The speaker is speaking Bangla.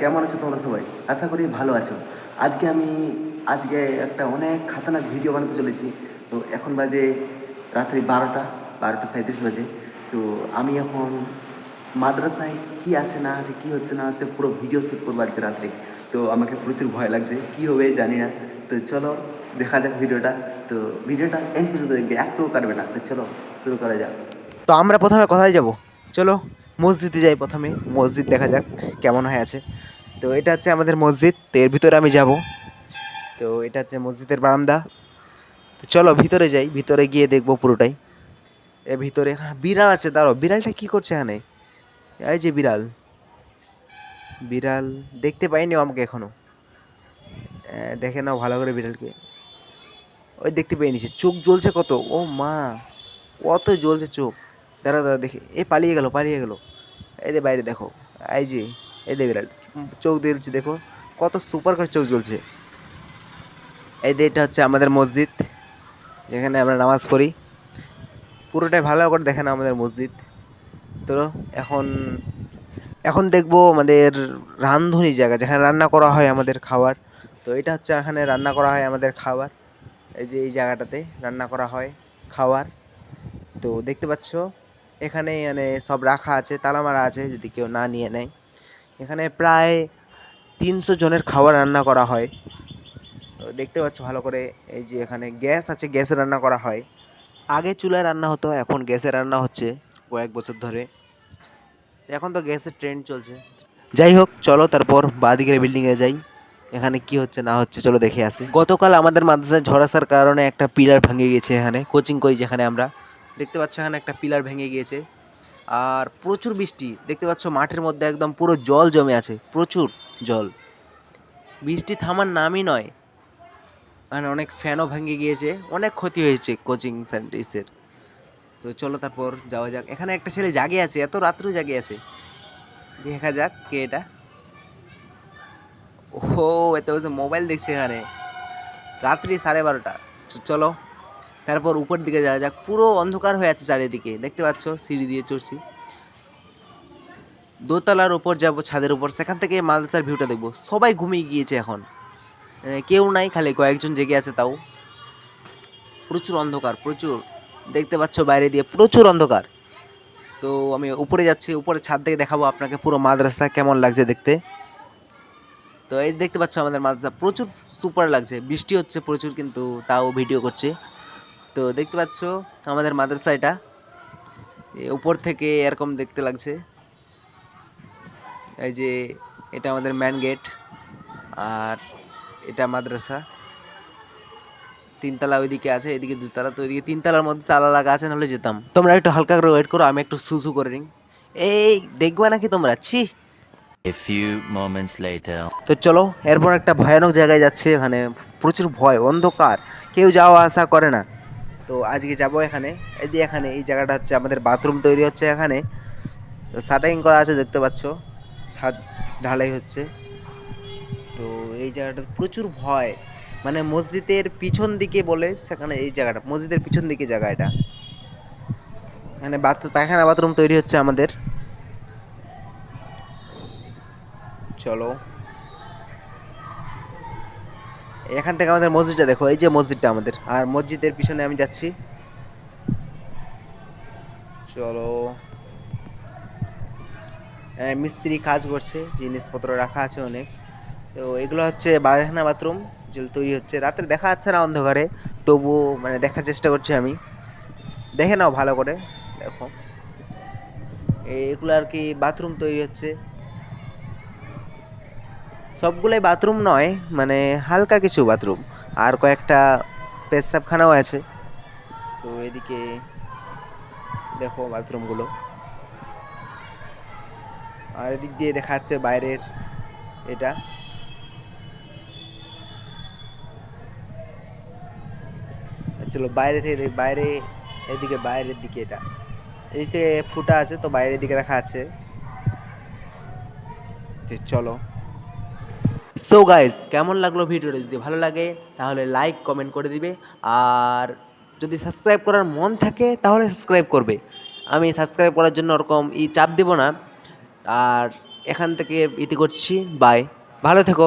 কেমন আছো তোমরা সবাই? আশা করি ভালো আছো। আজকে আমি, আজকে একটা অনেক খাতারনাক ভিডিও বানাতে চলেছি। তো এখন বাজে রাত্রি বারোটা বারোটা সাঁত্রিশ বাজে। তো আমি এখন মাদ্রাসায় কি আছে না আছে, কি হচ্ছে না হচ্ছে পুরো ভিডিও শ্যুট করব আজকে রাত্রে। তো আমাকে প্রচুর ভয় লাগছে, কি হবে জানি না। তো চলো, দেখা যাক ভিডিওটা তো ভিডিওটা এন্ড পর্যন্ত দেখবে, একটুও কাটবে না। তো চলো, শুরু করা যাক। তো আমরা প্রথমে কোথায় যাব। চলো। মসজিদে যাই প্রথমে, মসজিদ দেখা যাক কেমন হয়ে আছে। তো এটা হচ্ছে আমাদের মসজিদ, তো এর ভিতরে আমি যাব। তো এটা হচ্ছে মসজিদের বারান্দা। তো চলো ভিতরে যাই, ভিতরে গিয়ে দেখব পুরোটাই। এর ভিতরে বিড়াল আছে দাঁড়ো বিড়ালটা কি করছে এখানে? এই যে বিড়াল। বিড়াল দেখতে পাইনি আমাকে এখনও দেখে নাও ভালো করে বিড়ালকে। ওই দেখতে পেয়ে নিছে, চোখ জ্বলছে কত, ও মা, কত জ্বলছে চোখ। দাঁড়া দাঁড়া দেখে। এ পালিয়ে গেল পালিয়ে গেল। এই যে বাইরে দেখো, এই যে, এই দে বিড়াল, চোখ দিয়েছে দেখো, কত সুপার করে চোখ জ্বলছে। এই যে এটা হচ্ছে আমাদের মসজিদ, যেখানে আমরা নামাজ পড়ি। পুরোটাই ভালো করে দেখেন আমাদের মসজিদ। তো এখন এখন দেখব আমাদের রান্ধুনি জায়গা, যেখানে রান্না করা হয় আমাদের খাবার। তো এটা হচ্ছে এখানে রান্না করা হয় আমাদের খাবার। এই যে এই জায়গাটাতে রান্না করা হয় খাবার। তো দেখতে পাচ্ছ এখানে মানে সব রাখা আছে তালা মারা আছে, যদি কেউ না নিয়ে নেয়। এখানে প্রায় তিনশো জনের খাবার রান্না করা হয়। দেখতে পাচ্ছ ভালো করে, এই যে এখানে গ্যাস আছে, গ্যাসে রান্না করা হয়। আগে চুলায় রান্না হতো, এখন গ্যাসে রান্না হচ্ছে কয়েক বছর ধরে। এখন তো গ্যাসের ট্রেন্ড চলছে। যাই হোক, চলো তারপর বাদিকের বিল্ডিংয়ে যাই। এখানে কি হচ্ছে না হচ্ছে, চলো দেখে আসি। গতকাল আমাদের মাদ্রাসায় ঝড় আসার কারণে একটা পিলার ভেঙে গিয়েছে এখানে, কোচিং করি যেখানে আমরা। দেখতে পাচ্ছ এখানে একটা পিলার ভেঙে গিয়েছে। আর প্রচুর বৃষ্টি, দেখতে পাচ্ছ মাঠের মধ্যে একদম পুরো জল জমে আছে, প্রচুর জল। বৃষ্টি থামার নামই নয়। মানে অনেক ফ্যানও ভেঙে গিয়েছে, অনেক ক্ষতি হয়েছে কোচিং সেন্টার্সের তো চলো তারপর যাওয়া যাক। এখানে একটা ছেলে জাগে আছে, এত রাত্রেও জাগে আছে। দেখা যাক কে এটা। ও এত মোবাইল দেখছে এখানে। রাত্রি সাড়ে বারোটা। চলো। তারপর উপর দিকে যাওয়া যাক। পুরো অন্ধকার হয়ে আছে চারিদিকে। দেখতে পাচ্ছ, সিঁড়ি দিয়ে চড়ছি। দোতলার ওপর যাব, ছাদের উপর। সেখান থেকে মাদ্রাসার ভিউটা দেখব। সবাই ঘুমিয়ে গিয়েছে এখন। কেউ নাই, খালি কয়েকজন জেগে আছে তাও। প্রচুর অন্ধকার, প্রচুর। দেখতে পাচ্ছ, বাইরে দিয়ে প্রচুর অন্ধকার। তো আমি উপরে যাচ্ছি উপরে ছাদ থেকে দেখাবো আপনাকে পুরো মাদ্রাসা কেমন লাগছে দেখতে। তো এই দেখতে পাচ্ছ আমাদের মাদ্রাসা। প্রচুর সুপার লাগছে। বৃষ্টি হচ্ছে প্রচুর, কিন্তু তাও ভিডিও করছে। তো দেখতে পাচ্ছ আমাদের মাদ্রাসা এটা। উপর থেকে এরকম দেখতে লাগছে। এই যে এটা আমাদের ম্যান গেট আর এটা মাদ্রাসা। তিনতলা ওইদিকে আছে এদিকে দুতলা তো ওইদিকে তিনতলার মধ্যে তালা লাগা আছে নাহলে যেতাম। তোমরা একটু হালকা করে ওয়েট করো আমি একটু সুসু করে নিই। এই দেখবে নাকি তোমরা? ছি। A few moments later. তো চলো এরপর একটা ভয়ানক জায়গায় যাচ্ছে মানে প্রচুর ভয় অন্ধকার। কেউ যাওয়া আসা করে না। তো আজকে যাব এখানে। এই যে এখানে, এই জায়গাটা হচ্ছে আমাদের বাথরুম তৈরি হচ্ছে এখানে। তো শাটারিং করা আছে, দেখতে পাচ্ছ। ছাদ ঢালাই হচ্ছে। তো এই জায়গাটা প্রচুর ভয়। মানে মসজিদের পিছন দিকে বলে সেখানে এই জায়গাটা, মসজিদের পিছন দিকে জায়গা এটা। এখানে বাথ পায়খানা বাথরুম তৈরি হচ্ছে আমাদের। চলো। এখান থেকে আমাদের মসজিদটা দেখো, এই যে মসজিদটা আমাদের। আর মসজিদের পিছনে আমি যাচ্ছি। চলো। মিস্ত্রি কাজ করছে, জিনিসপত্র রাখা আছে অনেক। তো এগুলো হচ্ছে বায়খানা বাথরুম, যেগুলো তৈরি হচ্ছে। রাত্রে দেখা যাচ্ছে না অন্ধকারে তবুও মানে দেখার চেষ্টা করছি আমি। দেখে নাও ভালো করে, দেখো। এগুলো আর কি বাথরুম তৈরি হচ্ছে। সবগুলোই বাথরুম নয় মানে হালকা কিছু বাথরুম। আর কয়েকটা পেশাবখানাও আছে। তো এদিকে দেখো বাথরুমগুলো। আর এদিক দিয়ে দেখা যাচ্ছে বাইরের এটা। চলো বাইরে থেকে বাইরে, এদিকে বাইরের দিকে এটা। এদিকে ফুটা আছে, তো বাইরের দিকে দেখা আছে চলো। সো গাইস কেমন লাগল ভিডিওটা? যদি ভালো লাগে, তাহলে লাইক কমেন্ট করে দিবে। আর যদি সাবস্ক্রাইব করার মন থাকে, তাহলে সাবস্ক্রাইব করবে। আমি সাবস্ক্রাইব করার জন্য ওরকম ই চাপ দেবো না। আর এখান থেকে ইতি করছি। বাই ভালো থেকো।